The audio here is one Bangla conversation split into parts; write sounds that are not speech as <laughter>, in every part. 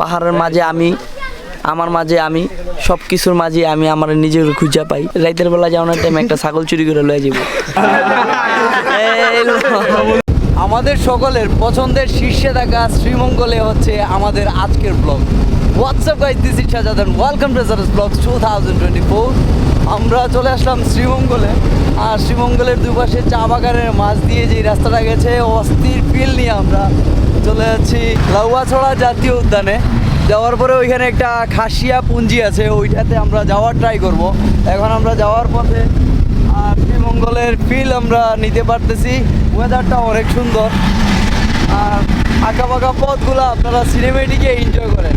পাহাড়ের মাঝে আমি, আমার মাঝে আমি সব কিছুর মাঝে আমি আমার নিজের খুঁজে পাই। রাইতের বেলা যাওয়ার টাইম একটা ছাগল চুরি করে লয়ে যাব। <laughs> আমাদের সকলের পছন্দের শীর্ষে থাকা শ্রীমঙ্গলে হচ্ছে আমাদের আজকের blog what's up guys this is Sajadan welcome to Saras blog two thousand twenty four আমরা চলে আসলাম শ্রীমঙ্গলে। আর শ্রীমঙ্গলের দুপাশে চা বাগানের মাছ দিয়ে যে রাস্তাটা গেছে, অস্থির ফিল নিয়ে আমরা চলে যাচ্ছি লাউয়াছড়া জাতীয় উদ্যানে। যাওয়ার পরে ওইখানে একটা খাসিয়া পুঞ্জি আছে, ওইটাতে আমরা যাওয়ার ট্রাই করব। এখন আমরা যাওয়ার পথে আর শ্রীমঙ্গলের ফিল আমরা নিতে পারতেছি। ওয়েদারটা অনেক সুন্দর। আর আঁকা পাকা পথগুলো আপনারা সিনেমেটিকে এনজয় করেন।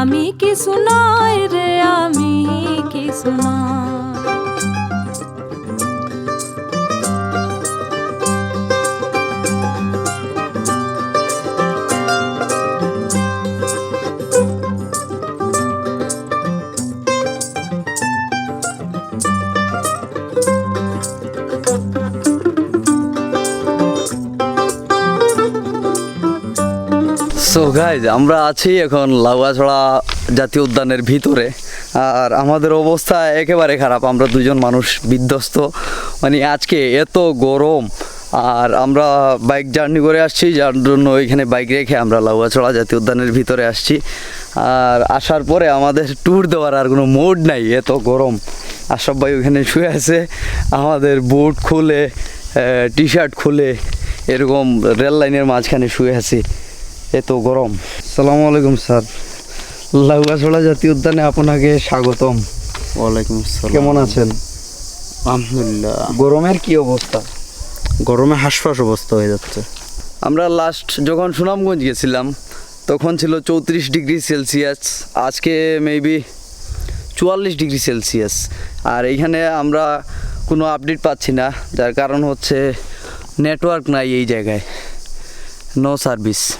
আমি কিছু নয় রে আমি কিছু নয়। গাইজ আমরা আছি এখন লাউয়াছড়া জাতীয় উদ্যানের ভিতরে। আর আমাদের অবস্থা একেবারে খারাপ, আমরা দুজন মানুষ বিধ্বস্ত। মানে আজকে এত গরম, আর আমরা বাইক জার্নি করে আসছি, যার জন্য ওইখানে বাইক রেখে আমরা লাউয়াছড়া জাতীয় উদ্যানের ভিতরে আসছি। আর আসার পরে আমাদের ট্যুর দেওয়ার আর কোনো মোড নাই, এত গরম। আশরাফ ভাই ওইখানে শুয়ে আছে, আমাদের বুট খুলে টি শার্ট খুলে, এরকম রেল লাইনের মাঝখানে শুয়ে আছি। এত গরম। সালামু আলাইকুম স্যার। লাউয়াছড়া জাতীয় উদ্যানে আপনাকে স্বাগতম। ওয়ালাইকুম আসসালাম। কেমন আছেন? আলহামদুলিল্লাহ। গরমের কি অবস্থা? গরমে হাঁসফাঁস অবস্থা হয়ে যাচ্ছে। আমরা লাস্ট যখন সুনামগঞ্জ গেছিলাম তখন ছিল চৌত্রিশ ডিগ্রি সেলসিয়াস। আজকে মেবি চুয়াল্লিশ ডিগ্রি সেলসিয়াস। আর এইখানে আমরা কোনো আপডেট পাচ্ছি না যার কারণ হচ্ছে নেটওয়ার্ক নাই এই জায়গায়। নো সার্ভিস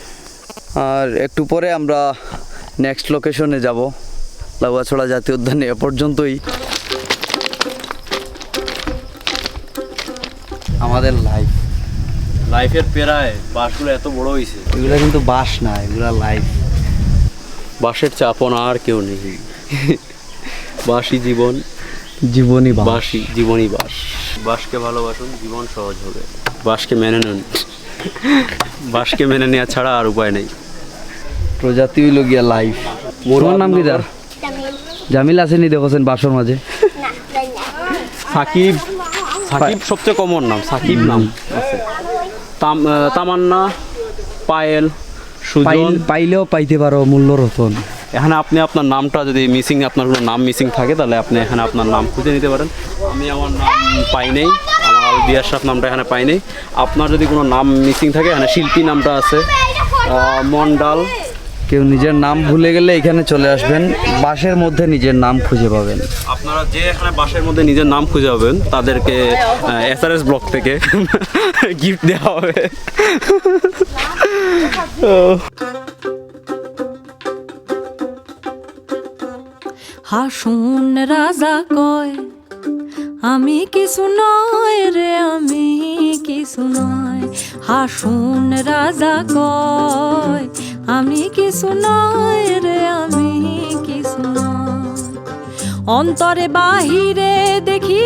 আর একটু পরে আমরা নেক্সট লোকেশনে যাব। লাউয়াছড়া জাতীয় উদ্যানে এ পর্যন্তই। আমাদের লাইফ লাইফের পেরায় বাসগুলো এত বড় হয়েছে এগুলো কিন্তু বাস না এগুলো লাইফ বাসের চাপন আর কেউ নেই। বাসি জীবন। জীবনই বাস। বাসি জীবনই বাস। বাসকে ভালোবাসুন জীবন সহজ হবে। বাসকে মেনে নেন। বাসকে মেনে নেওয়া ছাড়া আর উপায় নেই। প্রজাতি হইল গিয়া লাইফ। তোমার নাম কি তার? জামিল। আসেনি দেখছেন বাসর মাঝে? সাকিব সাকিব সবচেয়ে কমন নাম সাকিব নাম আছে। তাম তামান্না পায়েল সুজন। পাইলেও পাইতে পারো মূল্য রতন। এখানে আপনি আপনার নামটা যদি মিসিং আপনার কোনো নাম মিসিং থাকে তাহলে আপনি এখানে আপনার নাম খুঁজে নিতে পারেন। আমি আমার নাম পাই নেই আমার আলবি আশরাফ নামটা এখানে পাই নেই। আপনার যদি কোনো নাম মিসিং থাকে এখানে শিল্পী নামটা আছে মন্ডাল কেউ নিজের নাম ভুলে গেলে এখানে চলে আসবেন। বাসের মধ্যে নিজের নাম খুঁজে পাবেন। আপনারা যে এখানে বাসের মধ্যে নিজের নাম খুঁজে পাবেন তাদেরকে এস আর এস ব্লক থেকে গিফট দেওয়া হবে। হাসুন রাজা কয় আমি কিছু নয় রে আমি কিছু নয়। হাসুন রাজা কয়, আমি কিছু নয় রে, আমি কিছু অন্তরে বাহিরে দেখি,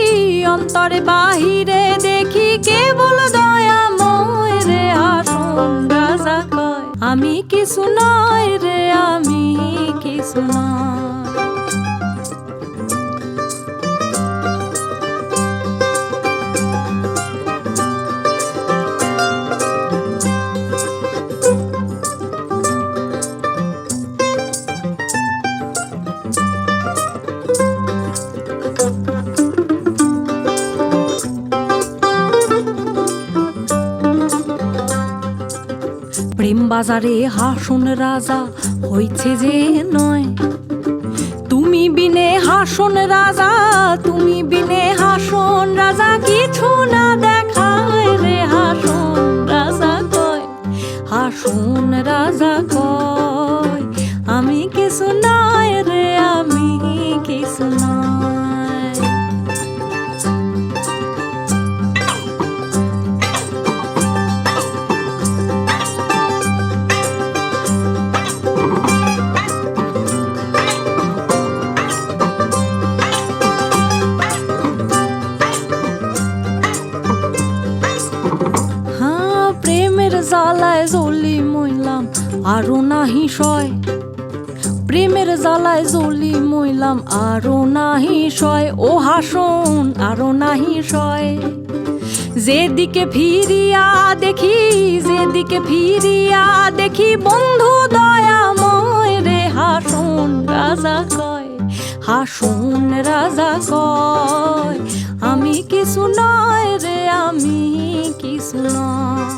অন্তরে বাহিরে দেখি কেবল দয়াময় রে, হাসুন রাজা কয়, আমি কিছু নয় রে, আমি কিছু নয়। প্রেম বাজারে হাসন রাজা হয়েছে যে নয়। তুমি বিনে হাসন রাজা, তুমি বিনে হাসন রাজা, কিছু না দেখায় রে হাসন রাজা কয়। হাসন রাজা কয়, আমি কিছু নয় রে জ্বালায় জ্বলি মইলাম, আরও নাহি সয়। প্রেমের জ্বালায় জ্বলি মইলাম, আরও নাহি সয়। ও হাসন, আরও নাহি সয়। যেদিকে ফিরিয়া দেখি, যেদিকে ফিরিয়া দেখি, বন্ধু দয়াময় রে হাসন, রাজা কয়, হাসন, রাজা কয়, আমি কিছু নয় রে, আমি কিছু নয়।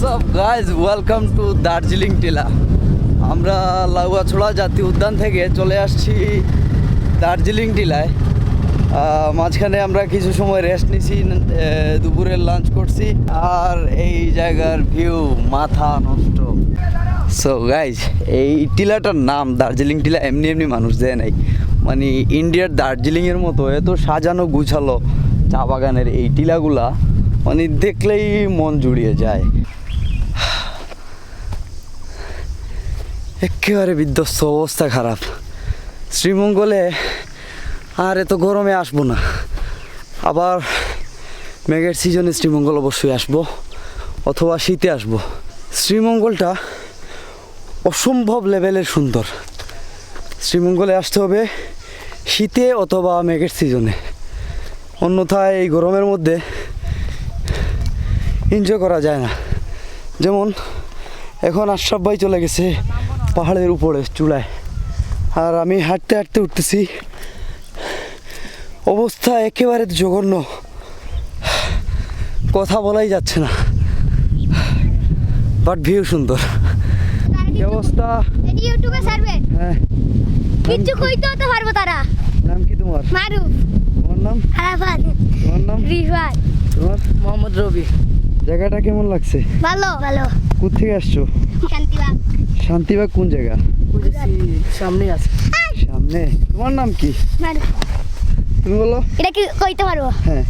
What's up guys welcome to Darjeeling টিলা আমরা লাউয়াছড়া জাতীয় উদ্যান থেকে চলে আসছি দার্জিলিং টিলায় মাঝখানে আমরা কিছু সময় রেস্ট নিছি আহ, দুপুরের লাঞ্চ করছি আর এই জায়গার ভিউ মাথা নষ্ট। সো গাইজ এই টিলাটার নাম দার্জিলিং টিলা এমনি এমনি মানুষ দেয় নাই। মানে ইন্ডিয়ার দার্জিলিংয়ের মতো এত সাজানো গুছালো চা বাগানের এই টিলাগুলা মানে দেখলেই মন জুড়িয়ে যায়। একেবারে বিধ্বস্ত অবস্থা খারাপ। শ্রীমঙ্গলে আর এত গরমে আসব না। আবার মেঘের সিজনে শ্রীমঙ্গল অবশ্যই আসব, অথবা শীতে আসব। শ্রীমঙ্গলটা অসম্ভব লেভেলের সুন্দর। শ্রীমঙ্গলে আসতে হবে শীতে অথবা মেঘের সিজনে। অন্যথায় এই গরমের মধ্যে এনজয় করা যায় না। যেমন এখন আশরাফ ভাই চলে গেছে পাহাড়ের উপরে চূড়ায় আর আমি হাঁটতে হাঁটতে উঠতেছি। অবস্থা একেবারে জঘন্য। কথা বলাই যাচ্ছে না। বাট ভিউ সুন্দর। অবস্থা? ইউটিউবে ছাড়বে হ্যাঁ। কিচ্ছু কইতে হতে পারব তারা। নাম কি তোমার? মারুফ। তোমার নাম? আরাফাত। তোমার নাম? রিফাত। তোমার? মোহাম্মদ রবি। জায়গাটা কেমন লাগছে? ভালো ভালো। কোথেকে আসছো? শান্তিবাগ শান্তিবাগ কোন জায়গা? সামনে আছে। সামনে। তোমার নাম কি? তুমি বলো। এটা কি কইতে পারব? হ্যাঁ।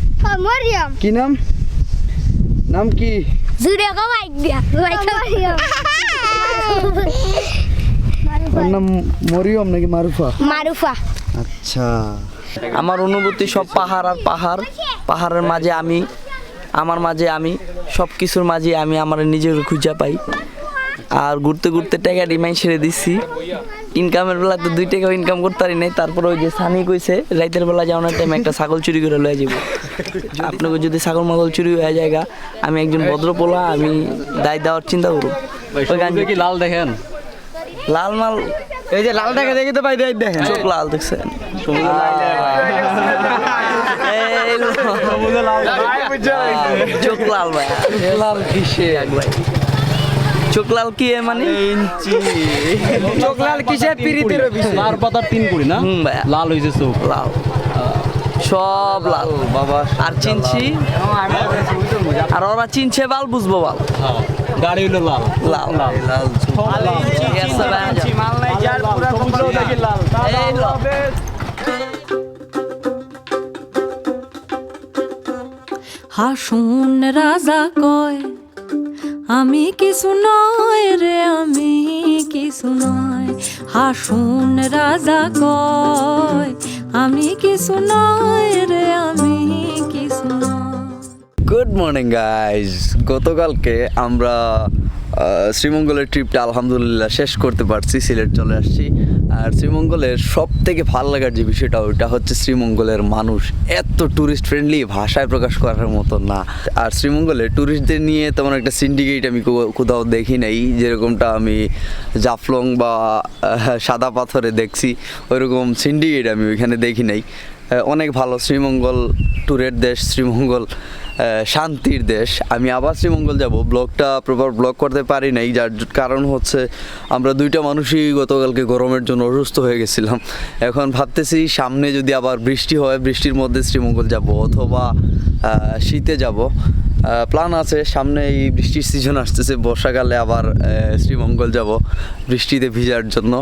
মরিয়ম। কি নাম? নাম কি? জুড়ে গো বাইক দিয়া। বাইক মরিয়ম। ওর নাম মরিয়ম নাকি মারুফা? মারুফা। আচ্ছা। আমার অনুভূতি সব পাহাড় আর পাহাড়। পাহাড়ের মাঝে আমি আমার মাঝে আমি সব কিছুর মাঝে আমি আমার নিজের খুঁজে পাই। আর ঘুরতে ঘুরতে টাকা রিমাইন ছেড়ে দিচ্ছি ইনকামের বেলা তো দুই টাকা ইনকাম করতে পারি নাই। তারপরে ওই যে সানি কইছে রাইতের বেলা যাওয়ার টাইম একটা ছাগল চুরি করে লয়ে যাব। <laughs> আপনাকে যদি ছাগল মাগল চুরি হয়ে যায় গা, আমি একজন ভদ্র পোলা আমি দায় দেওয়ার চিন্তা করব। ওই গান কি লাল দেখেন? লাল মাল এই যে লাল টাকা দেখে তো পাই দেয় দেখেন চোখ লাল দেখছেন চোখ লাল ভাই। লাল কিসে ভাই? চোখ লাল কি মানে? চোখ লাল কিসে পিরিতের লাল পাতার তিন কুড়ি না? হুম লাল হয়েছে চোখ। লাল। সব লাল। বাবা আর চিনছি? আর ওরা চিনছে বাল বুঝব বাল। হ্যাঁ, গাড়ি হইল লাল। লাল। লাল। ঠিক আছে ভাইয়া, যাও। এই লো। হাসুন রাজা কয় আমি কিছু নয় রে, আমি কিছু নয়। হাসুন রাজা কয়, আমি কিছু নয় রে, আমি কিছু নয়। গুড মর্নিং গাইজ গতকালকে আমরা শ্রীমঙ্গলের ট্রিপটা আলহামদুলিল্লাহ শেষ করতে পারছি, সিলেট চলে আসছি। আর শ্রীমঙ্গলের সব থেকে ভালো লাগার যে বিষয়টা, ওইটা হচ্ছে শ্রীমঙ্গলের মানুষ এত ট্যুরিস্ট ফ্রেন্ডলি ভাষায় প্রকাশ করার মতো না। আর শ্রীমঙ্গলে ট্যুরিস্টদের নিয়ে তেমন একটা সিন্ডিকেট আমি কোথাও দেখি নাই, যেরকমটা আমি জাফলং বা সাদা পাথরে দেখছি, ওইরকম সিন্ডিকেট আমি ওইখানে দেখি নাই। অনেক ভালো শ্রীমঙ্গল ট্যুরের দেশ, শ্রীমঙ্গল শান্তির দেশ। আমি আবার শ্রীমঙ্গল যাব। ব্লগটা প্রপার ব্লগ করতে পারি নাই, যার কারণ হচ্ছে আমরা দুইটা মানুষই গতকালকে গরমের জন্য অসুস্থ হয়ে গেছিলাম। এখন ভাবতেছি সামনে যদি আবার বৃষ্টি হয়, বৃষ্টির মধ্যে শ্রীমঙ্গল যাব অথবা শীতে যাব। প্ল্যান আছে, সামনে এই বৃষ্টির সিজন আসতেছে, বর্ষাকালে আবার শ্রীমঙ্গল যাব বৃষ্টিতে ভিজার জন্য।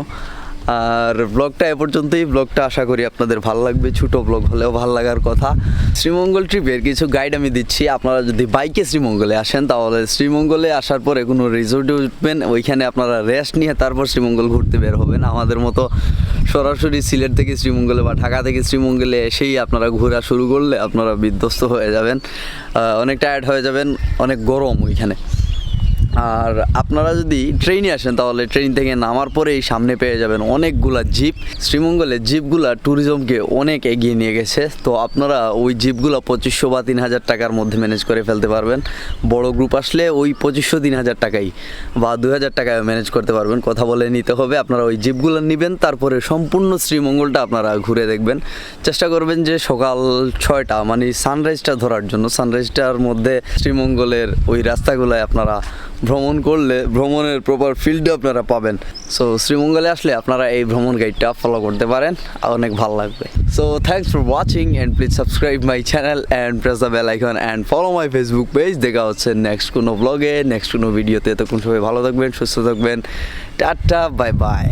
আর ব্লগটা এ পর্যন্তই। ব্লগটা আশা করি আপনাদের ভালো লাগবে। ছোট ব্লগ হলেও ভালো লাগার কথা। শ্রীমঙ্গল ট্রিপের কিছু গাইড আমি দিচ্ছি। আপনারা যদি বাইকে শ্রীমঙ্গলে আসেন, তাহলে শ্রীমঙ্গলে আসার পরে কোনো রিসোর্টে উঠবেন। ওইখানে আপনারা রেস্ট নিয়ে তারপর শ্রীমঙ্গল ঘুরতে বের হবেন। আমাদের মতো সরাসরি সিলেট থেকে শ্রীমঙ্গলে বা ঢাকা থেকে শ্রীমঙ্গলে এসেই আপনারা ঘোরা শুরু করলে আপনারা বিধ্বস্ত হয়ে যাবেন। অনেক টায়ার্ড হয়ে যাবেন। অনেক গরম ওইখানে। আর আপনারা যদি ট্রেনে আসেন, তাহলে ট্রেন থেকে নামার পরেই সামনে পেয়ে যাবেন অনেকগুলা জিপ শ্রীমঙ্গলে জিপগুলা ট্যুরিজমকে অনেক এগিয়ে নিয়ে গেছে। তো আপনারা ওই জিপগুলো পঁচিশশো বা তিন হাজার টাকার মধ্যে ম্যানেজ করে ফেলতে পারবেন। বড় গ্রুপ আসলে ওই পঁচিশশো, তিন হাজার টাকাই বা দু হাজার টাকায় ম্যানেজ করতে পারবেন। কথা বলে নিতে হবে, আপনারা ওই জিপগুলো নেবেন, তারপরে সম্পূর্ণ শ্রীমঙ্গলটা আপনারা ঘুরে দেখবেন। চেষ্টা করবেন যে সকাল ছয়টা মানে সানরাইজটা ধরার জন্য। সানরাইজটার মধ্যে শ্রীমঙ্গলের ওই রাস্তাগুলোয় আপনারা ভ্রমণ করলে ভ্রমণের প্রপার ফিল্ডে আপনারা পাবেন। সো শ্রীমঙ্গলে আসলে আপনারা এই ভ্রমণ গাইডটা ফলো করতে পারেন অনেক ভালো লাগবে। So thanks for watching and please subscribe my channel and press the bell icon and follow my Facebook page দেখা হচ্ছে নেক্সট কোনো ব্লগে নেক্সট কোনো ভিডিওতে তখন সবাই ভালো থাকবেন, সুস্থ থাকবেন। Tata bye bye